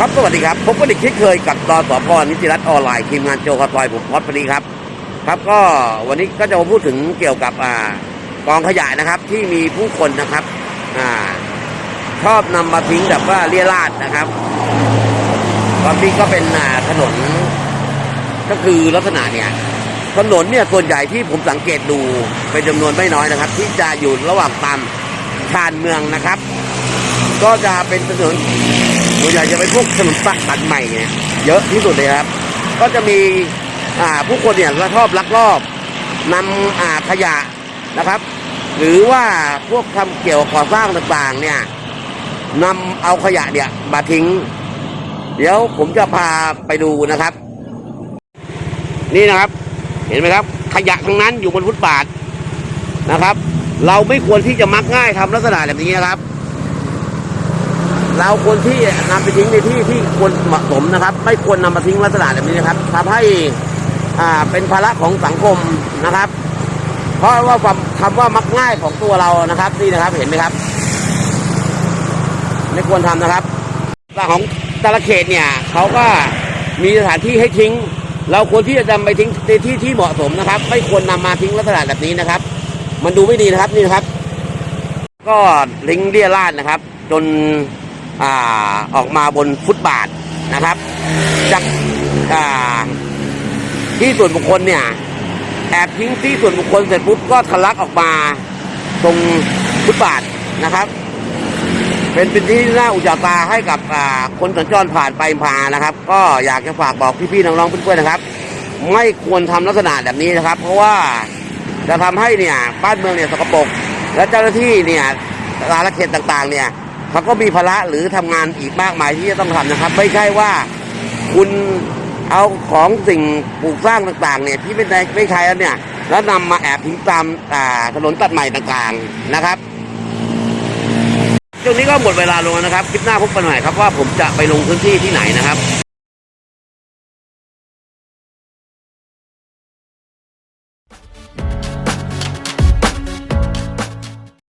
ครับสวัสดีครับพบกันอีกเช่นเคยกับตสพนิติรัตน์ออนไลน์ทีมงานโจคาซอยผมพอดพอดีครับ ครับก็วันนี้ก็จะมาพูดถึงเกี่ยวกับอ่ากองขยะนะครับ ที่มีผู้คนนะครับอ่าชอบนำมาทิ้งแบบว่าเลี่ยราดนะครับบางทีก็เป็นอ่าถนน ก็คือลักษณะเนี่ยถนนเนี่ยส่วนใหญ่ที่ผมสังเกตดูเป็นจำนวนไม่น้อยนะครับ ที่จะอยู่ระหว่างตามชานเมืองนะครับ ก็จะเป็นถนน ส่วนใหญ่จะเป็นพวกถนนตัดตัดใหม่เนี่ยเยอะที่สุดเลยครับ ก็จะมีอ่าผู้คนเนี่ยชอบลักลอบนำอ่าขยะนะครับ หรือว่าพวกทำเกี่ยวก่อสร้างต่างๆเนี่ยนำเอาขยะเนี่ยมาทิ้ง เดี๋ยวผมจะพาไปดูนะครับ นี่นะครับ เห็นไหมครับ ขยะทั้งนั้นอยู่บนฟุตบาทนะครับ เราไม่ควรที่จะมักง่ายทำลักษณะแบบนี้นะครับ เราควรที่นำไปทิ้งในที่ที่ควรเหมาะสมนะครับ ไม่ควรนำมาทิ้งลักษณะแบบนี้นะครับทำให้อ่าเป็นภาระของสังคมนะครับ เพราะว่าความคำว่ามักง่ายของตัวเรานะครับนี่นะครับเห็นไหมครับ ไม่ควรทำนะครับหลักของแต่ละเขตเนี่ยเขาก็มีสถานที่ให้ทิ้ง เราควรที่จะนำไปทิ้งในที่ที่เหมาะสมนะครับ ไม่ควรนำมาทิ้งลักษณะแบบนี้นะครับ มันดูไม่ดีนะครับนี่นะครับ ก็ลิงเรียราดนะครับ จน อ่าออกมาบนฟุตบาทนะครับ จากอ่าที่ส่วนบุคคลเนี่ยแอบทิ้งที่ส่วนบุคคลเสร็จปุ๊บก็ทะลักออกมาตรงฟุตบาทนะครับ เป็นเป็นที่น่าอุจจาตาให้กับคนสัญจรผ่านไปมานะครับ ก็อยากจะฝากบอกพี่ๆน้องๆเพื่อนๆนะครับ ไม่ควรทำลักษณะแบบนี้นะครับ เพราะว่าจะทำให้เนี่ยบ้านเมืองเนี่ยสกปรกและเจ้าหน้าที่เนี่ยสารเขตต่างๆเนี่ย เขาก็มีภาระหรือทำงานอีกมากมายที่จะต้องทำนะครับ ไม่ใช่ว่าคุณเอาของสิ่งปลูกสร้างต่างๆ เนี่ยที่ไม่ได้ไม่ใช้แล้วเนี่ย แล้วนำมาแอบทิ้งตามอ่าถนนตัดใหม่ต่างๆนะครับช่วงนี้ก็หมดเวลาลงนะครับ คลิปหน้าพบกันใหม่ครับว่าผมจะไปลงพื้นที่ที่ไหนนะครับ